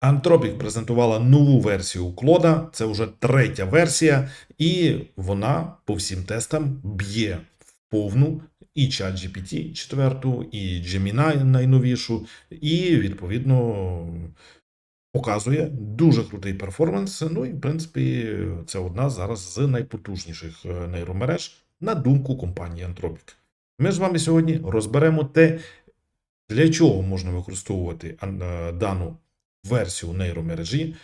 Anthropic презентувала нову версію Клода, це вже третя версія, і вона по всім тестам б'є в повну і ChatGPT 4, і Gemini найновішу, і відповідно показує дуже крутий перформанс. Ну і в принципі, це одна зараз з найпотужніших е, нейромереж на думку компанії Anthropic. Ми з вами сьогодні розберемо те, для чого можна використовувати е, дану версію нейромережі,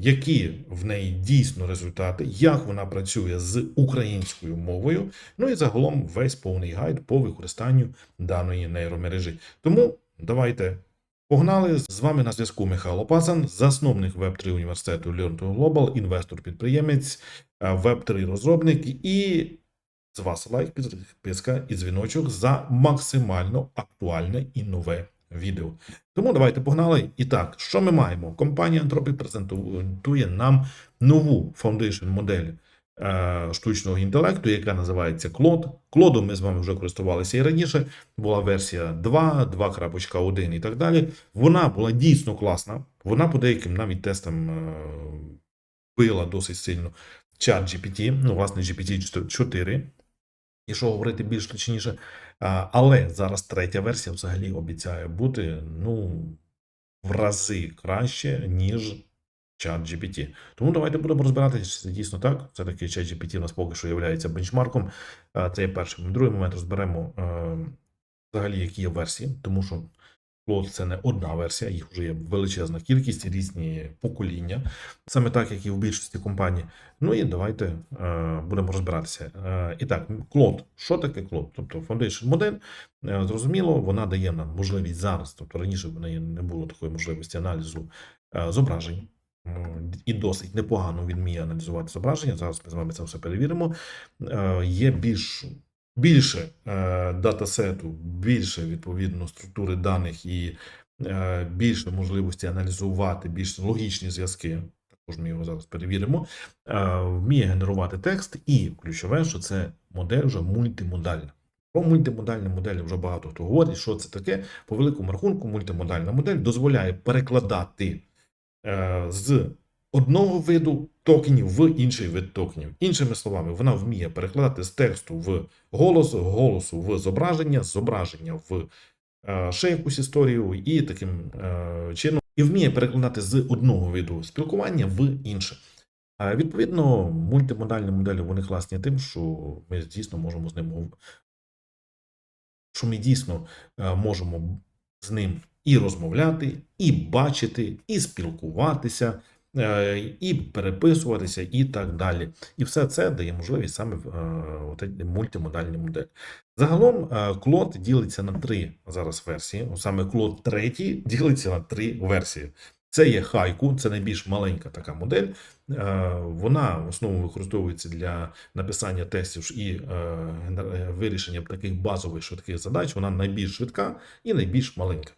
які в неї дійсно результати, як вона працює з українською мовою, ну і загалом весь повний гайд по використанню даної нейромережі. Тому давайте погнали. З вами на зв'язку Михайло Пасан, засновник Web3 університету Learn to Global, інвестор-підприємець, Web3 розробник і з вас лайк, підписка і дзвіночок за максимально актуальне і нове відео. Тому давайте погнали. І так, що ми маємо? Компанія Anthropic презентує нам нову foundation модель е, штучного інтелекту, яка називається Claude. Клодом ми з вами вже користувалися і раніше. Була версія 2, 2.1 і так далі. Вона була дійсно класна. Вона по деяким навіть тестам е, била досить сильно чат GPT, ну, власне, GPT-4. І що говорити більш точніше. Але зараз третя версія взагалі обіцяє бути ну, в рази краще, ніж чат GPT. Тому давайте будемо розбиратися, це дійсно так. Все-таки чат GPT у нас поки що є бенчмарком. Це є перший. Другий момент розберемо е, взагалі, які є версії, тому що Claude – це не одна версія, їх вже є величезна кількість, різні покоління, саме так, як і в більшості компаній. Ну і давайте е, будемо розбиратися. Е, і так, Claude. Що таке Claude? Тобто Foundation модель, е, зрозуміло, вона дає нам можливість зараз, тобто раніше в неї не було такої можливості аналізу е, зображень. І досить непогано він вміє аналізувати зображення. Зараз ми з вами це все перевіримо. Е, Є більш більше е, датасету, більше відповідно структури даних і е, більше можливості аналізувати більш логічні зв'язки. Також ми його зараз перевіримо. Е, вміє генерувати текст, і ключове, що це модель вже мультимодальна. Про мультимодальні моделі вже багато хто говорить, що це таке. По великому рахунку, мультимодальна модель дозволяє перекладати е, з одного виду токенів в інший вид токенів. Іншими словами, вона вміє перекладати з тексту в голос, голосу в зображення, зображення в е, ще якусь історію, і таким е, чином і вміє перекладати з одного виду спілкування в інше. Відповідно, мультимодальні моделі вони класні тим, що ми дійсно можемо з ним що ми дійсно е, можемо з ним і розмовляти, і бачити, і спілкуватися, і переписуватися, і так далі. І все це дає можливість саме в е, от ці мультимодальні моделі. Загалом е, Клод ділиться на три зараз версії. Саме Клод третій ділиться на три версії. Це є хайку, це найбільш маленька така модель. Е, Вона в основному використовується для написання тестів і е, е, вирішення таких базових швидких задач. Вона найбільш швидка і найбільш маленька.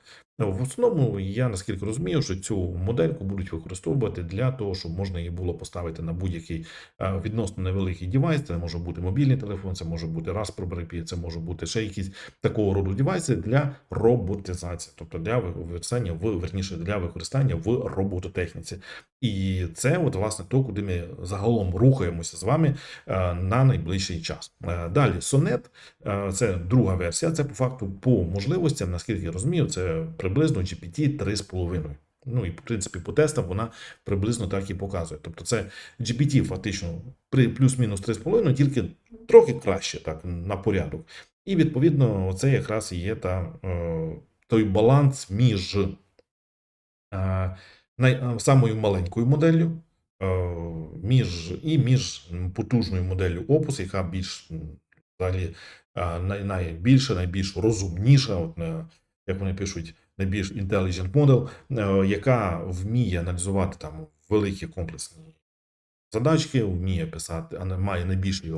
В основному я наскільки розумію, що цю модельку будуть використовувати для того, щоб можна її було поставити на будь-який е, відносно невеликий девайс. Це може бути мобільний телефон, це може бути Raspberry Pi, це може бути ще якісь такого роду девайси для роботизації, тобто для використання в верніше для використання в робототехніці. І це, от, власне, то, куди ми загалом рухаємося з вами е, на найближчий час. Е, Далі е, це друга версія. Це по факту по можливостям, наскільки я розумію, це приблизно GPT 3,5. Ну і в принципі по тестам вона приблизно так і показує. Тобто це GPT фактично при плюс-мінус 3,5, тільки трохи краще так на порядок. І відповідно, це якраз і є та, е, той баланс між е, е, самою маленькою моделлю між, і між потужною моделлю Opus, яка більш взагалі най, найбільша, найбільш розумніша, от, як вони пишуть, найбільш intelligent model, е, яка вміє аналізувати там великі комплексні задачки, вміє писати, а не має найбільший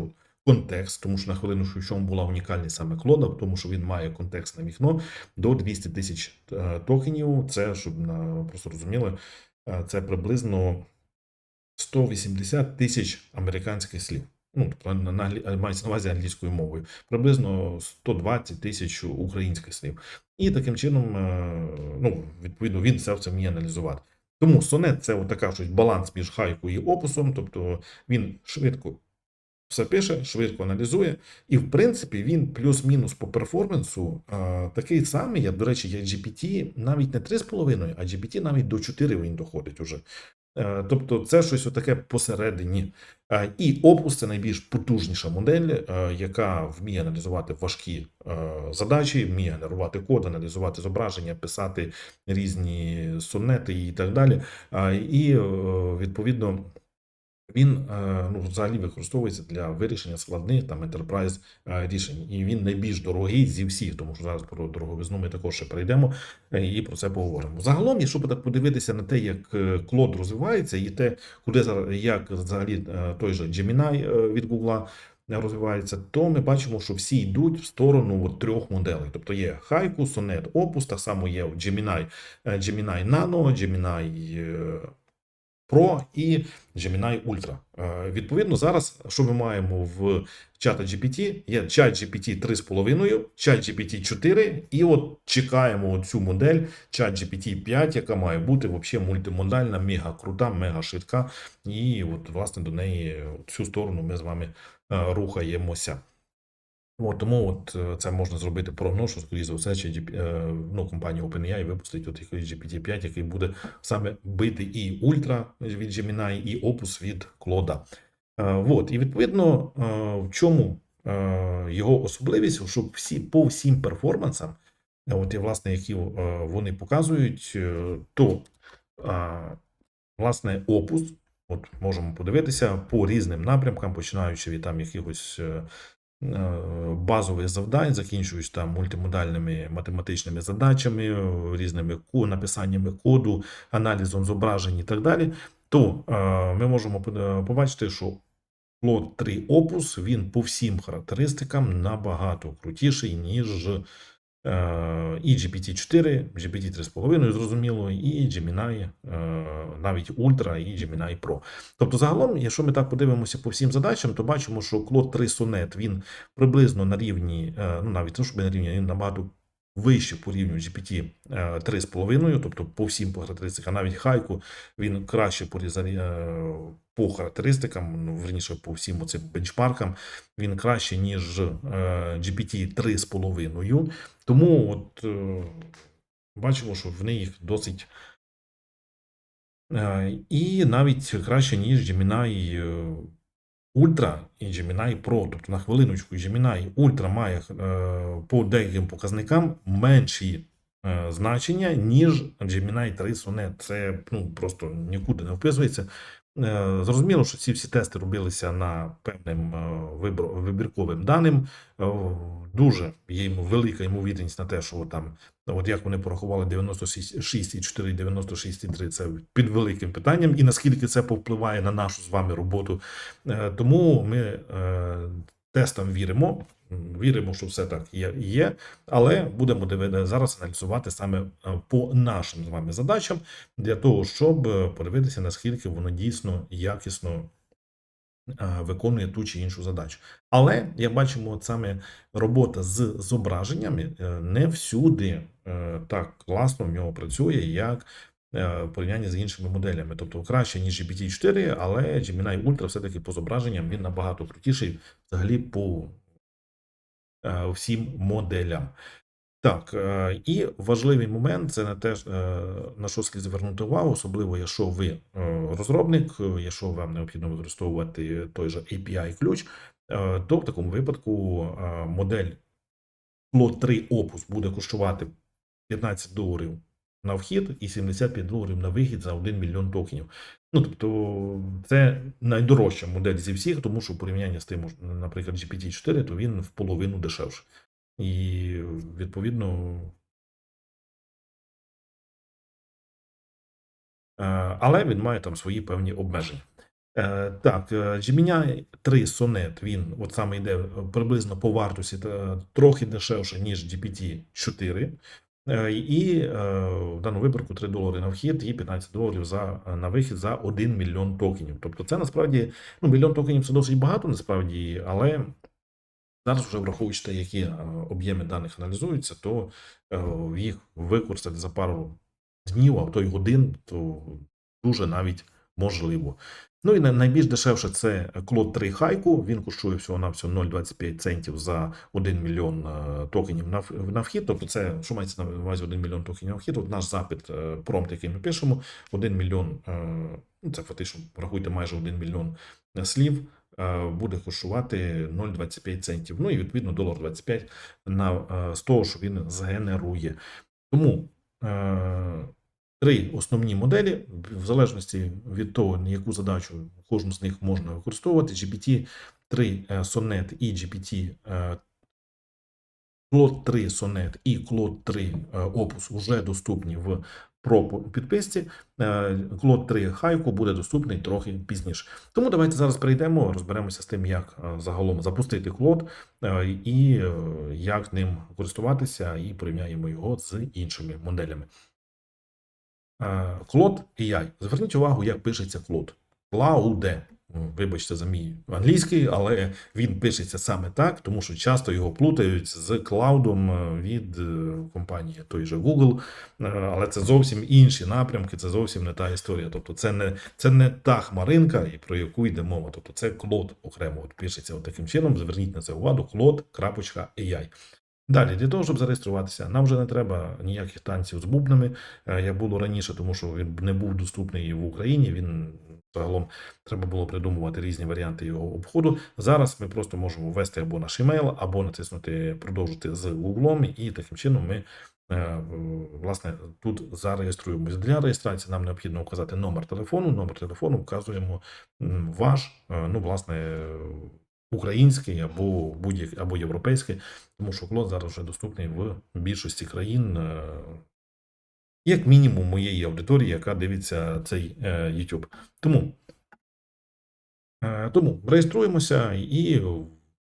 контекст, тому що на хвилину, що в чому була унікальність саме Клода, тому що він має контекстне вікно до 200 тисяч е, токенів. Це, щоб на, просто розуміли, е, це приблизно 180 тисяч американських слів. Ну, тобто на, на, мається на увазі англійською мовою, приблизно 120 тисяч українських слів. І таким чином, е, ну, відповідно, він все це вміє аналізувати. Тому Sonnet це така щось баланс між хайку і опусом, тобто він швидко все пише, швидко аналізує, і в принципі він плюс-мінус по перформансу а, такий самий, як, до речі, як GPT, навіть не 3,5, а GPT навіть до 4 він доходить уже. Е, Тобто це щось отаке посередині. Е, І Opus це найбільш потужніша модель, е, яка вміє аналізувати важкі задачі, вміє генерувати код, аналізувати зображення, писати різні сонети і так далі. І відповідно. Він е, ну, взагалі використовується для вирішення складних там enterprise е, рішень, і він найбільш дорогий зі всіх, тому що зараз про дороговизну ми також ще перейдемо е, і про це поговоримо. Загалом, якщо так подивитися на те, як Клод розвивається, і те, куди як взагалі той же Gemini від Google розвивається, то ми бачимо, що всі йдуть в сторону от трьох моделей. Тобто є Haiku, Sonnet, Opus, так само є Gemini, Gemini Nano, Gemini Pro і Gemini Ultra. Е, Відповідно, зараз, що ми маємо в чата GPT, є чат GPT 3,5, чат GPT 4, і от чекаємо цю модель чат GPT 5, яка має бути взагалі мультимодальна, мега крута, мега швидка. І от, власне, до неї цю сторону ми з вами е, рухаємося. От, тому от е, це можна зробити прогноз, що скоріше за все, чи е, ну, компанія OpenAI випустить от якийсь GPT-5, який буде саме бити і Ultra від Gemini, і Opus від Claude. Е, от, і відповідно, в чому його особливість, що всі по всім перформансам, от власне, які вони показують, то власне Opus, от можемо подивитися по різним напрямкам, починаючи від там якихось. Е, базових завдань, закінчуючи там мультимодальними математичними задачами, е, різними написаннями коду, аналізом зображень і так далі, то е, ми можемо побачити, що Plot 3 Opus він по всім характеристикам набагато крутіший, ніж і GPT-4, GPT 3,5, зрозуміло, і Gemini, е, навіть Ultra і Gemini Pro. Тобто, загалом, якщо ми так подивимося по всім задачам, то бачимо, що Claude 3 Sonnet він приблизно на рівні, е, ну навіть не щоб на рівні, він набагато вище по рівню GPT е, 3,5, тобто по всім по характеристикам, навіть Хайку він краще по, е, по характеристикам, ну, верніше по всім оцим бенчмаркам, він краще, ніж е, GPT 3,5. Тому от е, бачимо, що в них досить. Е, І навіть краще, ніж Gemini Ultra і Gemini Pro. Тобто на хвилиночку Gemini Ultra має по деяким показникам менші значення, ніж Gemini 3 Sonnet. Це ну, просто нікуди не вписується. Е, Зрозуміло, що ці всі тести робилися на певним е, вибірковим даним. Е, Дуже є йому велика ймовірність на те, що там, от як вони порахували 96,4 і 96,3, це під великим питанням, і наскільки це повпливає на нашу з вами роботу. Тому ми тестам віримо. Віримо, що все так є, але будемо зараз аналізувати саме е, по нашим з вами задачам для того, щоб е, подивитися, наскільки воно дійсно якісно е, виконує ту чи іншу задачу. Але як бачимо, от саме робота з зображеннями не всюди так класно в нього працює, як в порівнянні з іншими моделями. Тобто краще, ніж GPT-4, але Gemini Ultra все-таки по зображенням він набагато крутіший взагалі по всім моделям. Так, е, і важливий момент це на те, е, на що слід звернути увагу, особливо якщо ви е, розробник, е, якщо вам необхідно використовувати той же API ключ, е, то в такому випадку е, модель Plot 3 Opus буде коштувати 15 доларів на вхід і 75 доларів на вихід за 1 мільйон токенів. Ну, тобто, це найдорожча модель зі всіх, тому що в порівнянні з тим, наприклад, GPT-4, то він в половину дешевший. І відповідно. е, Але він має там свої певні обмеження. Е, Так, е, Gemini 3 Sonnet, він от саме йде приблизно по вартості трохи дешевше, ніж GPT-4. Е, І е, в даному випадку 3 долари на вхід і 15 доларів за, на вихід за 1 мільйон токенів. Тобто це насправді ну, мільйон токенів це досить багато, насправді, але Зараз вже враховуючи те, які е, об'єми даних аналізуються, то е, їх використати за пару днів, а то й годин, то дуже навіть можливо. Ну і найбільш дешевше це Клод 3 Хайку. Він коштує всього на всього 0,25 центів за 1 мільйон е, токенів на, вхід. Тобто, це що мається на увазі 1 мільйон токенів на вхід. От наш запит, е, промпт, який ми пишемо, 1 мільйон, е, ну це фактично, рахуйте майже 1 мільйон слів. Буде коштувати 0,25 центів. Ну і відповідно долар 25 на з того, що він згенерує. Тому три основні моделі, в залежності від того, на яку задачу кожну з них можна використовувати. GPT 3 е, Sonnet і GPT е, Claude 3 Sonnet і Claude 3 е, Opus вже доступні в про підписці. Е, Claude 3 Haiku буде доступний трохи пізніше. Тому давайте зараз перейдемо, розберемося з тим, як е, загалом запустити е, і е, як ним користуватися, і порівняємо його з іншими моделями. Е, Claude AI. Зверніть увагу, як пишеться Claude. Claude. Ну, Вибачте за мій англійський, але він пишеться саме так, тому що часто його плутають з клаудом е, від е, компанії той же Google, Е, але це зовсім інші напрямки, це зовсім не та історія. Тобто, це не це не та хмаринка, і про яку йде мова. Тобто, це Claude окремо от пишеться от таким чином. Зверніть на це увагу. Claude.ai. Далі, для того, щоб зареєструватися, нам вже не треба ніяких танців з бубнами. Е, Як було раніше, тому що він не був доступний в Україні. Він загалом треба було придумувати різні варіанти його обходу. Зараз ми просто можемо ввести або наш емейл, або натиснути продовжити з Google, і таким чином ми. е, Власне, тут зареєструємося. Для реєстрації нам необхідно вказати номер телефону. Номер телефону вказуємо ваш, е, ну, власне, український або будь-який або європейський, тому що клод зараз вже доступний в більшості країн, е, як мінімум моєї аудиторії, яка дивиться цей е, YouTube. Тому, е, тому реєструємося і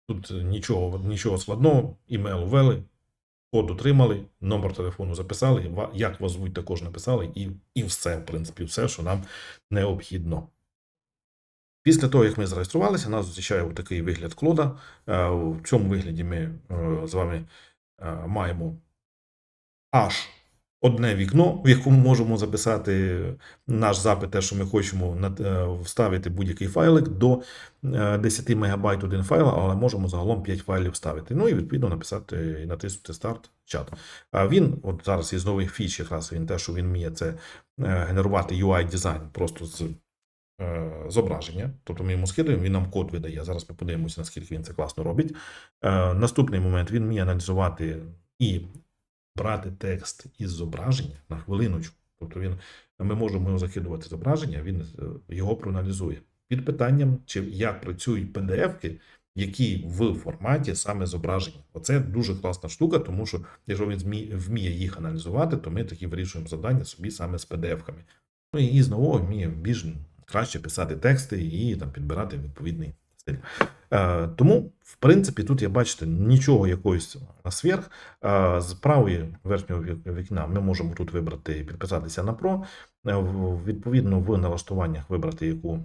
тут нічого, нічого складного, імейл ввели, код отримали, номер телефону записали, як вас звуть, також написали, і, і все, в принципі, все, що нам необхідно. Після того, як ми зареєструвалися, нас зустрічає такий вигляд клода. Е, В цьому вигляді ми е, з вами е, маємо аж одне вікно, в якому можемо записати наш запит, те, що ми хочемо е, вставити будь-який файлик до е, 10 МБ один файл, але можемо загалом 5 файлів вставити. Ну і відповідно написати і натиснути старт чат. А він, от зараз із нових фіч, якраз він те, що він вміє, це е, генерувати UI дизайн просто з е, зображення. Тобто ми йому скидуємо, він нам код видає. Зараз ми подивимося, наскільки він це класно робить. Е, наступний момент він вміє аналізувати і брати текст із зображення на хвилиночку. Тобто він, ми можемо його закидувати зображення, він е, його проаналізує. Під питанням, чи як працюють PDF-ки, які в форматі саме зображення. Оце дуже класна штука, тому що якщо він вміє їх аналізувати, то ми такі вирішуємо завдання собі саме з PDF-ками. Ну і знову вміє більш краще писати тексти і там підбирати відповідний стиль. Е, тому, в принципі, тут я бачите нічого якогось сверх. Е, з правої верхнього вікна ми можемо тут вибрати підписатися на Pro. Е, Відповідно, в налаштуваннях вибрати яку.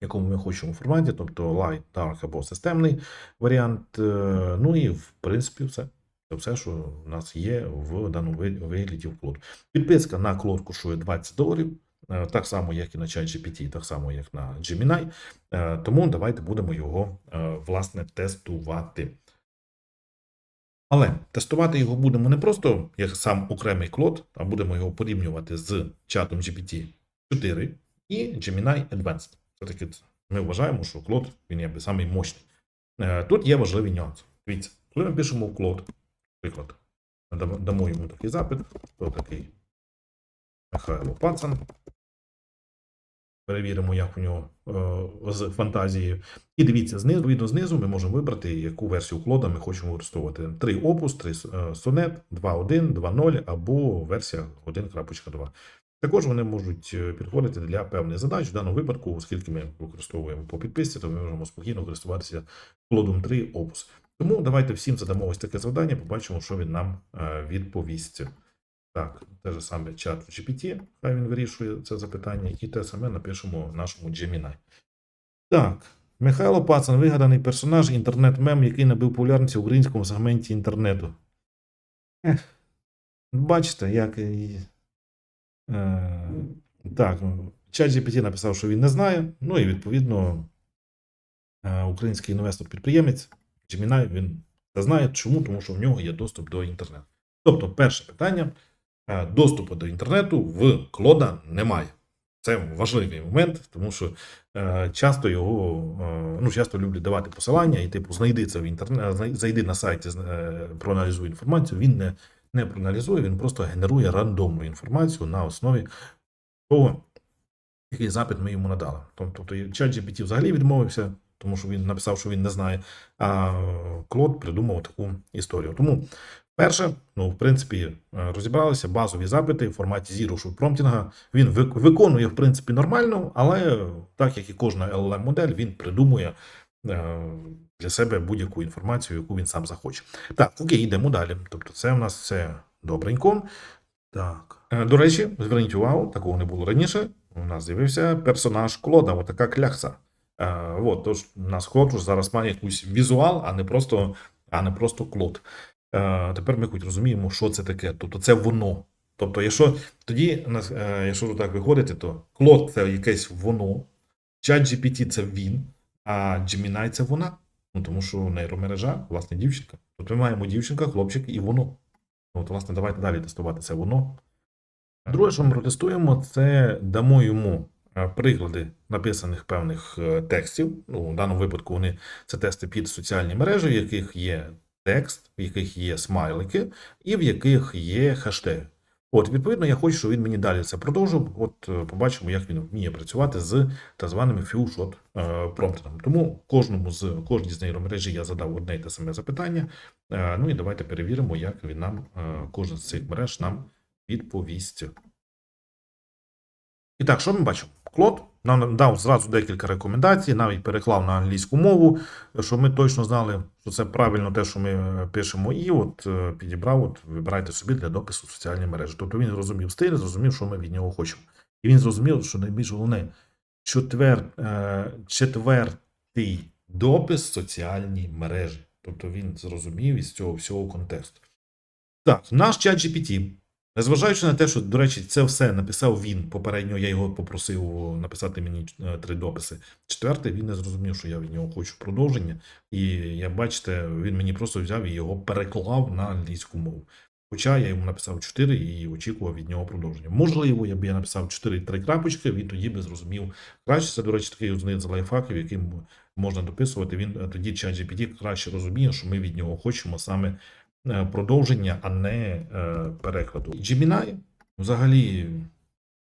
Якому ми хочемо форматі, тобто Light, Dark або системний варіант. Ну і в принципі все. Це все, що в нас є в даному вигляді в клод. Підписка на клод коштує 20 доларів, так само, як і на ChatGPT, так само, як на Gemini. Е, Тому давайте будемо його е, власне тестувати. Але тестувати його будемо не просто як сам окремий клод, а будемо його порівнювати з чатом GPT 4 і Gemini Advanced. Все-таки ми вважаємо, що клод він якби самий мощний. Е, Тут є важливий нюанс. Дивіться, коли ми пишемо в клод, наприклад, дамо йому такий запит, то такий Михайло Пацан. Перевіримо, як у нього е, з фантазією. І дивіться, знизу, відповідно, знизу ми можемо вибрати, яку версію клода ми хочемо використовувати. 3 Opus, 3 е, Sonnet, 2.1, 2.0 або версія 1.2. Також вони можуть е, підходити для певних задач. В даному випадку, оскільки ми використовуємо по підписці, то ми можемо спокійно користуватися клодом 3 Opus. Тому давайте всім задамо ось таке завдання, побачимо, що він нам відповість. Так, те ж саме чат GPT, хай він вирішує це запитання, і те саме напишемо нашому Gemini. Так, Михайло Пацан, вигаданий персонаж, інтернет-мем, який набив популярність в українському сегменті інтернету. Ех, бачите, як. і, Е, так, ну, ChatGPT написав, що він не знає. Ну і відповідно е, український інвестор-підприємець Gemini, він це знає. Чому? Тому що в нього є доступ до інтернету. Тобто, перше питання: е, доступу до інтернету в Клода немає. Це важливий момент, тому що е, часто його е, ну часто люблять давати посилання, і типу знайди це в інтернеті, зайди на сайті, е, проаналізуй інформацію. Він не, не проаналізує, він просто генерує рандомну інформацію на основі того, який запит ми йому надали. Тобто ChatGPT взагалі відмовився, тому що він написав, що він не знає. А Клод придумав таку історію. Тому, перше, ну, в принципі, е, розібралися базові запити в форматі Zero Prompting. Він виконує, в принципі, нормально, але так як і кожна LLM модель, він придумує е, для себе будь-яку інформацію, яку він сам захоче. Так, окей, йдемо далі. Тобто, це в нас все добренько. Так. Е, До речі, зверніть увагу, такого не було раніше. У нас з'явився персонаж Клода, отака клякса. Е, от, тож у нас Клод зараз має якийсь візуал, а не просто, а не просто Клод. Е, тепер ми хоч розуміємо, що це таке. Тобто це воно. Тобто, якщо тоді, е, якщо так виходити, то Клод це якесь воно, ChatGPT це він, а Gemini це вона. Ну, тому що нейромережа, власне, дівчинка. Тобто ми маємо дівчинка, хлопчик і воно. От, власне, давайте далі тестувати це воно. Друге, що ми протестуємо, це дамо йому е, приклади написаних певних текстів. Ну, в даному випадку вони це тести під соціальні мережі, в яких є текст, в яких є смайлики, і в яких є хештеги. От, відповідно, я хочу, щоб він мені далі це продовжив. От е, побачимо, як він вміє працювати з так званими few-shot е. Тому кожному з кожній з нейромережі я задав одне й те саме запитання. Е, Ну і давайте перевіримо, як він нам кожен з цих мереж нам відповість. І так, що ми бачимо? Клод нам дав зразу декілька рекомендацій, навіть переклав на англійську мову, щоб ми точно знали, що це правильно те, що ми е, пишемо, і от е, підібрав, от вибирайте собі для допису соціальні мережі. Тобто він зрозумів стиль, зрозумів, що ми від нього хочемо. І він зрозумів, що найбільш головне, четвер, е, четвертий допис соціальні мережі. Тобто він зрозумів із цього всього контексту. Так, наш чат GPT, незважаючи на те, що, до речі, це все написав він. Попередньо я його попросив написати мені е, три дописи. Четвертий він не зрозумів, що я від нього хочу продовження. І як бачите, він мені просто взяв і його переклав на англійську мову. Хоча я йому написав 4 і очікував від нього продовження. Можливо, я б я написав 4 три крапочки, він тоді би зрозумів краще. Це, до речі, такий один з лайфхаків, яким можна дописувати. Він е, тоді чат GPT краще розуміє, що ми від нього хочемо саме продовження, а не е, перекладу. Gemini взагалі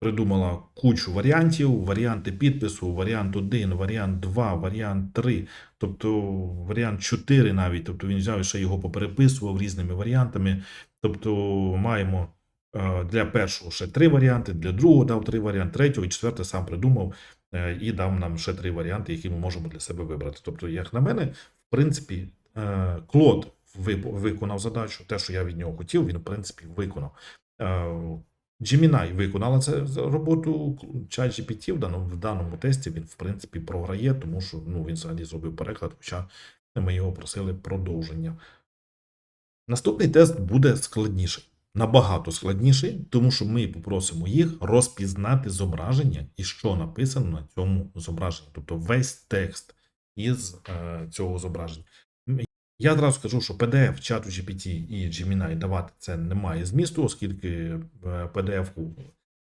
придумала кучу варіантів: варіанти підпису, варіант 1, варіант 2, варіант 3, тобто варіант 4 навіть. Тобто він взяв і ще його попереписував різними варіантами. Тобто маємо е, для першого ще три варіанти, для другого дав три варіанти, третього і четвертий сам придумав е, і дав нам ще три варіанти, які ми можемо для себе вибрати. Тобто, як на мене, в принципі, е, Клод виконав задачу. Те, що я від нього хотів, він в принципі виконав. Е, Gemini виконала це роботу ChatGPT в даному, в даному тесті. Він в принципі програє, тому що ну, він взагалі зробив переклад, хоча ми його просили продовження. Наступний тест буде складніший, набагато складніший, тому що ми попросимо їх розпізнати зображення і що написано на цьому зображенні, тобто весь текст із е, цього зображення. Я одразу скажу, що PDF чату GPT і Gemini давати це немає змісту, оскільки е, PDF-ку,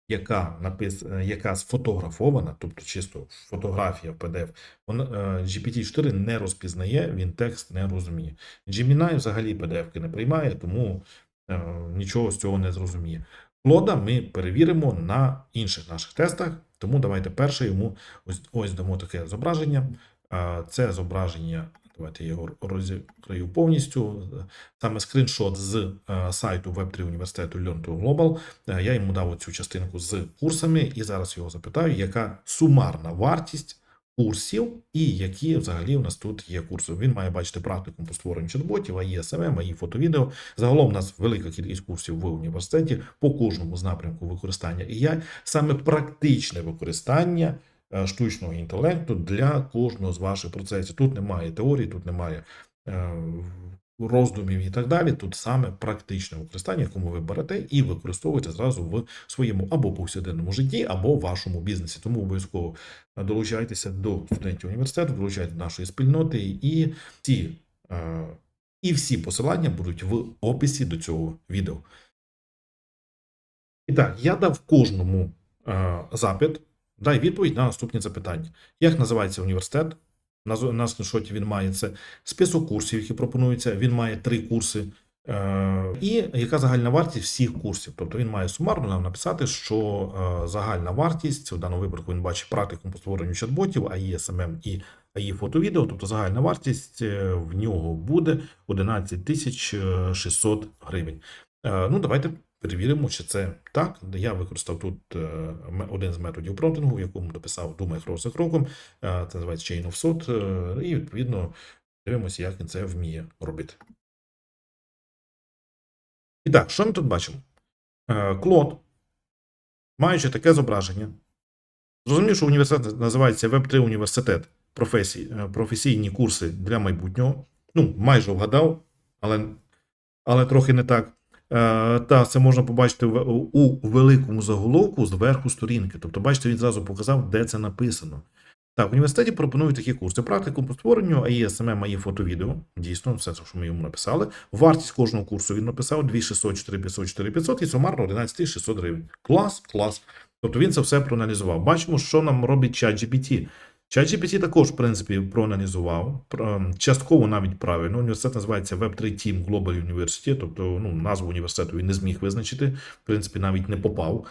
яка напис... е, яка сфотографована, тобто чисто фотографія в PDF, вона, е, GPT-4 не розпізнає, він текст не розуміє. Gemini взагалі PDF-ки не приймає, тому нічого з цього не зрозуміє. Клода ми перевіримо на інших наших тестах, тому давайте перше йому ось, ось дамо таке зображення. Це зображення, давайте я його розкрию повністю. Саме скріншот з е, сайту Web3 університету Learn to Global. Е, Я йому дав цю частинку з курсами і зараз його запитаю, яка сумарна вартість курсів і які взагалі у нас тут є курси. Він має бачити практику по створенню чат-ботів, а є СММ, а є фото-відео. Загалом у нас велика кількість курсів в університеті по кожному з напрямку використання AI, саме практичне використання штучного інтелекту для кожного з ваших процесів. Тут немає теорії, тут немає е, роздумів і так далі. Тут саме практичне використання, якому ви берете і використовуєте зразу в своєму або повсякденному житті, або в вашому бізнесі. Тому обов'язково долучайтеся до студентів університету, долучайтеся до нашої спільноти, і ці, е, і всі посилання будуть в описі до цього відео. І так, я дав кожному е, запит, дай відповідь на наступні запитання. Як називається університет? На, на скріншоті він має це список курсів, які пропонуються. Він має три курси. Е, і яка загальна вартість всіх курсів? Тобто він має сумарно нам написати, що е, загальна вартість у даному випадку він бачить практику по створенню чат-ботів, АІ, СММ і АІ фото-відео. Тобто загальна вартість е, в нього буде 11 тисяч е, 600 гривень. Ну, давайте перевіримо, чи це так. Я використав тут е, один з методів промптингу, в якому дописав думай крок за кроком. Е, Це називається Chain of Thought, е, і відповідно дивимося, як він це вміє робити. І так, що ми тут бачимо? Клод, маючи таке зображення, зрозумів, що університет називається Web3 університет професій, е, професійні курси для майбутнього. Ну, майже вгадав, але, але трохи не так. Е, Та це можна побачити у великому заголовку зверху сторінки. Тобто, бачите, він зразу показав, де це написано. Так, в університеті пропонують такі курси. Практику по створенню АІ, СММ, АІ, фото-відео. Дійсно, все, що ми йому написали. Вартість кожного курсу він написав 2600, 4500, 4500 і сумарно 11 600 гривень. Клас, клас. Тобто він це все проаналізував. Бачимо, що нам робить ChatGPT. ChatGPT також, в принципі, проаналізував. Ем, Частково навіть правильно. Університет називається Web3 Team Global University, тобто ну, назву університету він не зміг визначити. В принципі, навіть не попав.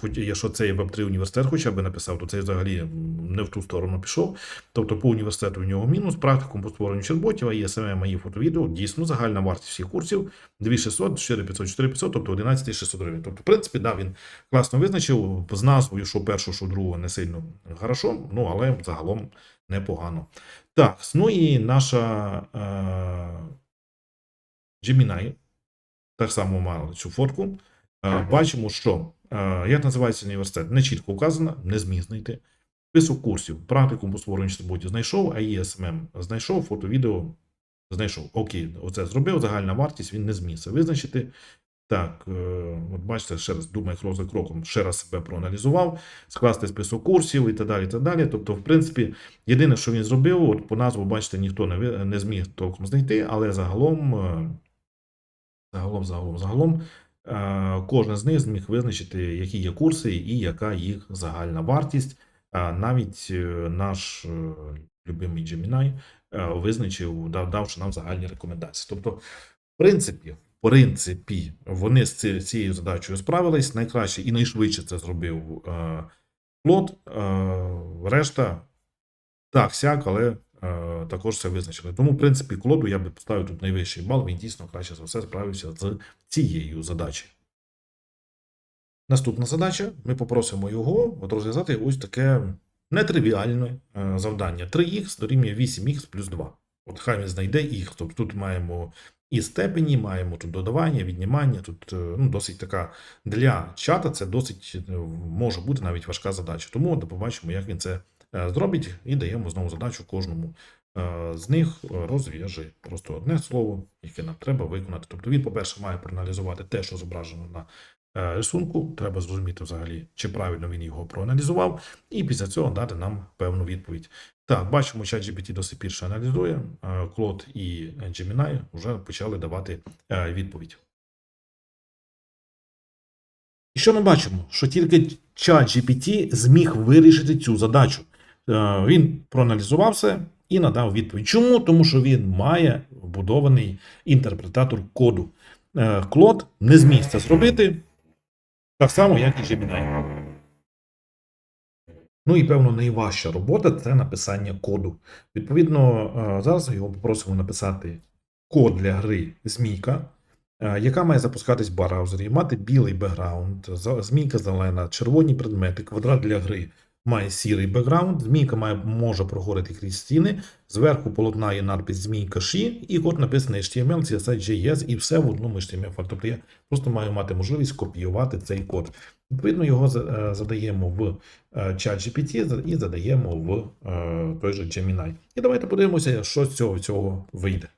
Хоч якщо це є Web3 університет, хоча б написав, то це взагалі не в ту сторону пішов. Тобто по університету в нього мінус, практикум по створенню чат-ботів, а є SMM, і фото-відео. Дійсно, загальна вартість всіх курсів 2600, 4500, 4500, тобто 11 600 гривень. Тобто, в принципі, да, він класно визначив. З назвою, що першу, що другу, не сильно хорошо, ну але загалом непогано. Так, ну і наша е, Gemini так само мала цю фотку. Е, Бачимо, що е, як називається університет, не чітко вказано, не зміг знайти. Список курсів, практикум по створенню чат-ботів знайшов, АІ, СММ знайшов, фото, відео знайшов. Окей, оце зробив, загальна вартість, він не зміг це визначити. Так, е, от бачите, ще раз думаю, крок за кроком, ще раз себе проаналізував, скласти список курсів і так далі. так далі. Тобто, в принципі, єдине, що він зробив, от по назву, бачите, ніхто не, не зміг толком знайти, але загалом, е, загалом, загалом, загалом, е, кожен з них зміг визначити, які є курси і яка їх загальна вартість. Навіть наш любимий Gemini визначив, давши нам загальні рекомендації. Тобто, в принципі, принципі, вони з цією задачею справились. Найкраще і найшвидше це зробив е, Клод. Е, решта так, сяк, але е, також це визначили. Тому, в принципі, Клоду я би поставив тут найвищий бал. Він дійсно краще за все справився з цією задачею. Наступна задача. Ми попросимо його от розв'язати ось таке нетривіальне е, завдання. 3х дорівнює 8х плюс 2. От хай він знайде їх. Тобто тут маємо і степені, маємо тут додавання, віднімання. Тут е, ну, досить така для чата це досить е, може бути навіть важка задача. Тому побачимо, як він це е, зробить, і даємо знову задачу кожному з них розв'яжи. Просто одне слово, яке нам треба виконати. Тобто він, по-перше, має проаналізувати те, що зображено на рисунку. Треба зрозуміти взагалі, чи правильно він його проаналізував, і після цього дати нам певну відповідь. Так, бачимо, ChatGPT досить більше аналізує. е, Claude і Gemini вже почали давати е, відповідь. І що ми бачимо? Що тільки ChatGPT зміг вирішити цю задачу. Е, Він проаналізував все і надав відповідь. Чому? Тому що він має вбудований інтерпретатор коду. Е, Claude не зміг це зробити, так само, як і Gemini. Ну і певно, найважча робота це написання коду. Відповідно, е, зараз його попросимо написати код для гри Змійка, е, яка має запускатись в браузері, мати білий бекграунд, змійка зелена, червоні предмети, квадрат для гри має сірий бекграунд, змійка має, може проходити крізь стіни, зверху полотна є надпис Змійка Ші, і код написаний HTML, CSS, JS, і все в одному HTML. Тобто я просто маю мати можливість копіювати цей код. Відповідно, його е, задаємо в е, чат GPT і задаємо в е, той же Gemini. І давайте подивимося, що з цього, цього вийде.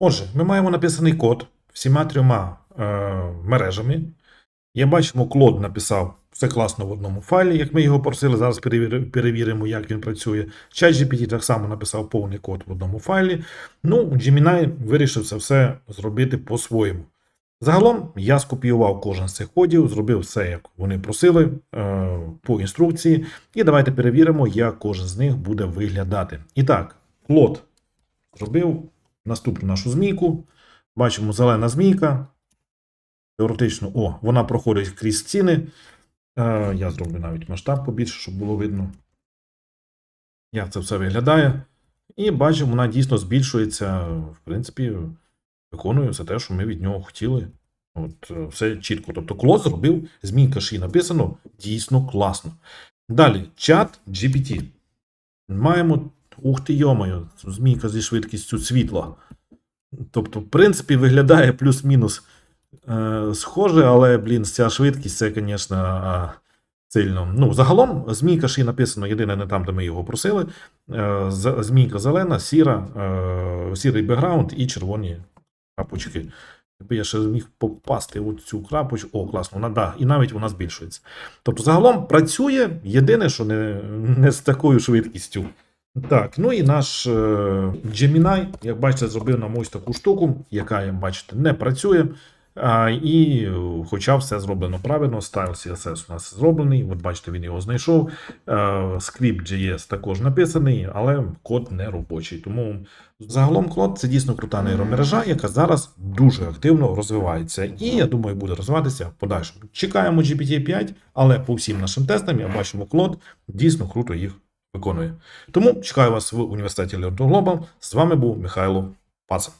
Отже, ми маємо написаний код всіма трьома е, мережами. Я бачимо, Клод написав все класно в одному файлі, як ми його просили. Зараз перевіримо, як він працює. ChatGPT так само написав повний код в одному файлі. Ну, Gemini вирішив це все зробити по-своєму. Загалом я скопіював кожен з цих кодів, зробив все, як вони просили е, по інструкції. І давайте перевіримо, як кожен з них буде виглядати. І так, Клод зробив наступну нашу змійку. Бачимо зелена змійка. Теоретично, о, вона проходить крізь стіни. Е, я зроблю навіть масштаб побільше, щоб було видно, як це все виглядає. І бачимо, вона дійсно збільшується. В принципі, виконує все те, що ми від нього хотіли. От, е, все чітко. Тобто, клод зробив, змійка ші написано дійсно класно. Далі, чат GPT. Маємо. Ух ти, йомаю, змійка зі швидкістю світла. Тобто, в принципі, виглядає плюс-мінус схоже, але, блін, ця швидкість, це, звісно, сильно. Ну, загалом, змійка і написано єдине не там, де ми його просили. Е, змійка зелена, сіра, е, сірий бекграунд і червоні крапочки. Якби я ще зміг попасти у цю крапочку, о, класно, вона да, і навіть вона збільшується. Тобто, загалом працює, єдине, що не, не з такою швидкістю. Так, ну і наш е, Gemini, як бачите, зробив нам ось таку штуку, яка, як бачите, не працює. І, е, хоча все зроблено правильно, стайл CSS у нас зроблений. От бачите, він його знайшов. Е, скрипт JS також написаний, але код не робочий. Тому загалом код це дійсно крута нейромережа, яка зараз дуже активно розвивається. І я думаю, буде розвиватися в подальшому. Чекаємо GPT-5, але по всім нашим тестам я бачимо клод дійсно круто їх виконує. Тому чекаю вас в університеті Learn to Global. З вами був Михайло Паца.